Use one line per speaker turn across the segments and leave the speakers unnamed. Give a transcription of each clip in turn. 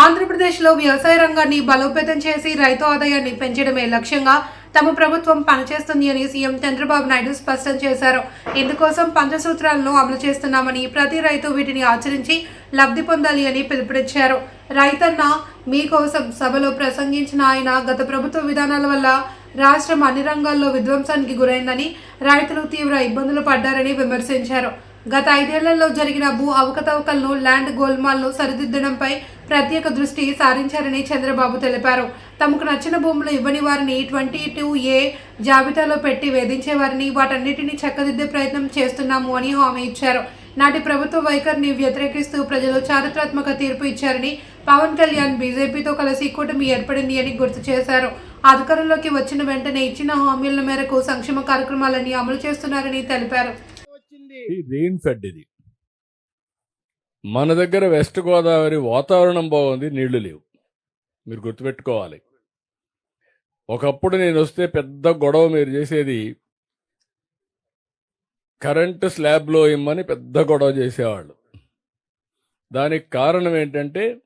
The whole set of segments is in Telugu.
ఆంధ్రప్రదేశ్లో వ్యవసాయ రంగాన్ని బలోపేతం చేసి రైతు ఆదాయాన్ని పెంచడమే లక్ష్యంగా తమ ప్రభుత్వం పనిచేస్తుంది అని సీఎం చంద్రబాబు నాయుడు స్పష్టం చేశారు. ఇందుకోసం పంచసూత్రాలను అమలు చేస్తున్నామని ప్రతి రైతు వీటిని ఆచరించి లబ్ధి పొందాలి అని పిలుపునిచ్చారు. రైతన్న మీకోసం సభలో ప్రసంగించిన ఆయన గత ప్రభుత్వ విధానాల వల్ల రాష్ట్రం అన్ని రంగాల్లో విధ్వంసానికి గురైందని రైతులు తీవ్ర ఇబ్బందులు పడ్డారని విమర్శించారు. గత ఐదేళ్ళలో జరిగిన భూ అవకతవకలను ల్యాండ్ గోల్మాల్ను సరిదిద్దడంపై ప్రత్యేక దృష్టి సారించారని చంద్రబాబు తెలిపారు. తమకు నచ్చిన భూములు ఇవ్వని వారిని ట్వంటీ టూ ఏ జాబితాలో పెట్టి వేధించేవారిని వాటన్నిటిని చక్కదిద్దే ప్రయత్నం చేస్తున్నాము అని హామీ ఇచ్చారు. నాటి ప్రభుత్వ వైఖరిని వ్యతిరేకిస్తూ ప్రజలు చారిత్రాత్మక తీర్పు ఇచ్చారని పవన్ కళ్యాణ్ బీజేపీతో కలిసి కూటమి ఏర్పడింది అని గుర్తు చేశారు. అధికారంలోకి వచ్చిన వెంటనే ఇచ్చిన హామీల మేరకు సంక్షేమ కార్యక్రమాలని అమలు చేస్తున్నారని తెలిపారు.
రెయిన్ ఫెడ్ ఇది. మన దగ్గర వెస్ట్ గోదావరి వాతావరణం బాగుంది నీళ్ళు లేవు. మీరు గుర్తుపెట్టుకోవాలి. ఒకప్పుడు నేను వస్తే పెద్ద గొడవ మీరు చేసేది కరెంటు స్లాబ్లో ఇమ్మని పెద్ద గొడవ చేసేవాళ్ళు. దానికి కారణం ఏంటంటే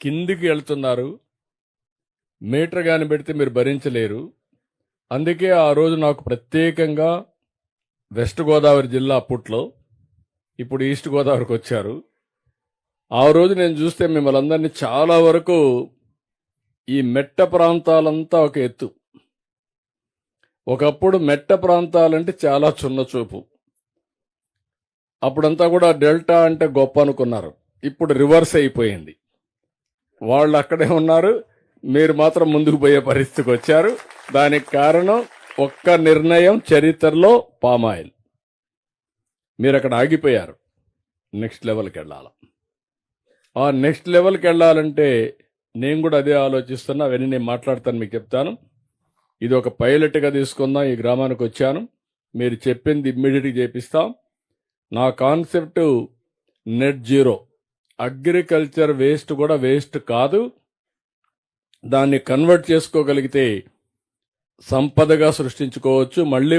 కిందికి వెళ్తున్నారు మీటర్ కాని పెడితే మీరు భరించలేరు. అందుకే ఆ రోజు నాకు ప్రత్యేకంగా వెస్ట్ గోదావరి జిల్లా అప్పట్లో ఇప్పుడు ఈస్ట్ గోదావరికి వచ్చారు. ఆ రోజు నేను చూస్తే మిమ్మల్ని అందరినీ చాలా వరకు ఈ మెట్ట ప్రాంతాలంతా ఒక ఎత్తు. ఒకప్పుడు మెట్ట ప్రాంతాలంటే చాలా చున్న చూపు. అప్పుడంతా కూడా డెల్టా అంటే గొప్ప అనుకున్నారు. ఇప్పుడు రివర్స్ అయిపోయింది. వాళ్ళు అక్కడే ఉన్నారు. మీరు మాత్రం ముందుకు పోయే పరిస్థితికి వచ్చారు. దానికి కారణం ఒక్క నిర్ణయం చరిత్రలో పామాయిల్. మీరు అక్కడ ఆగిపోయారు. నెక్స్ట్ లెవెల్కి వెళ్ళాలి? ఆ నెక్స్ట్ లెవెల్కి వెళ్ళాలంటే నేను కూడా అదే ఆలోచిస్తున్నా అవన్నీ నేను మాట్లాడతాను మీకు చెప్తాను. ఇది ఒక పైలట్గా తీసుకుందాం ఈ గ్రామానికి వచ్చాను. మీరు చెప్పింది ఇమ్మీడియట్గా చేపిస్తాం. నా concept net zero. Agriculture waste కూడా వేస్ట్ కాదు. దాన్ని కన్వర్ట్ చేసుకోగలిగితే సంపదగా సృష్టించుకోవచ్చు మళ్ళీ